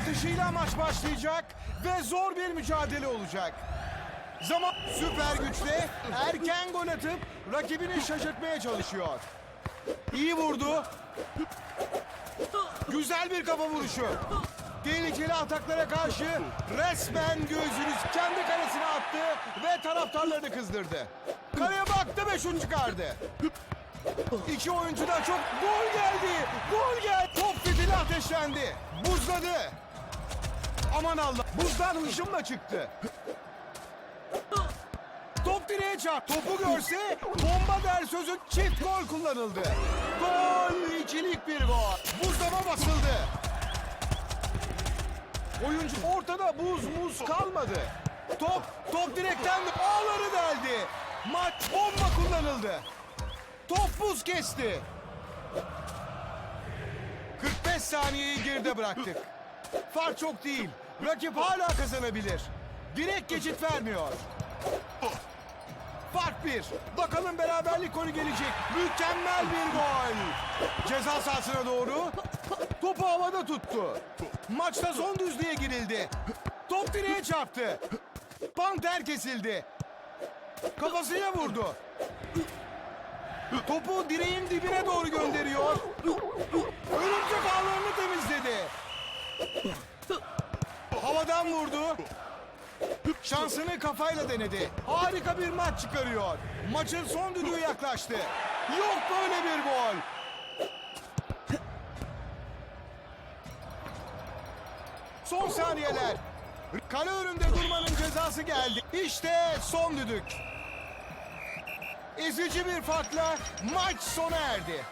atışıyla maç başlayacak ve zor bir mücadele olacak. Zaman süper güçle erken gol atıp rakibini şaşırtmaya çalışıyor. İyi vurdu. Güzel bir kafa vuruşu. Tehlikeli ataklara karşı resmen gözünü kendi kalesine attı ve taraftarlarını kızdırdı. Kaleye baktı ve şut çıkardı. İki oyuncu da çok gol geldi. Gol geldi. Top fitili ateşlendi. Buzladı. Aman Allah. Buzdan hışımla çıktı. Top direğe çarp. Topu görse bomba der sözü çift gol kullanıldı. Gol ikilik bir gol. Buzlama basıldı. Oyuncu ortada buz muz kalmadı. Top, top direkten ağları deldi. Maç bomba kullanıldı. Top buz kesti. 45 saniyeyi geride bıraktık. Fark çok değil. Rakip hala kazanabilir. Direkt geçit vermiyor. Fark bir. Bakalım beraberlik golü gelecek. Mükemmel bir gol. Ceza sahasına doğru. Topu havada tuttu. Maçta son düzlüğe girildi. Top direğe çarptı. Panter kesildi. Kafasına vurdu. Topu direğin dibine doğru gönderiyor. Örümcek ağlarını temizledi. Havadan vurdu. Şansını kafayla denedi. Harika bir maç çıkarıyor. Maçın son düdüğü yaklaştı. Yok böyle bir gol. Son saniyeler. Kale önünde durmanın cezası geldi. İşte son düdük. Ezici bir farkla maç sona erdi.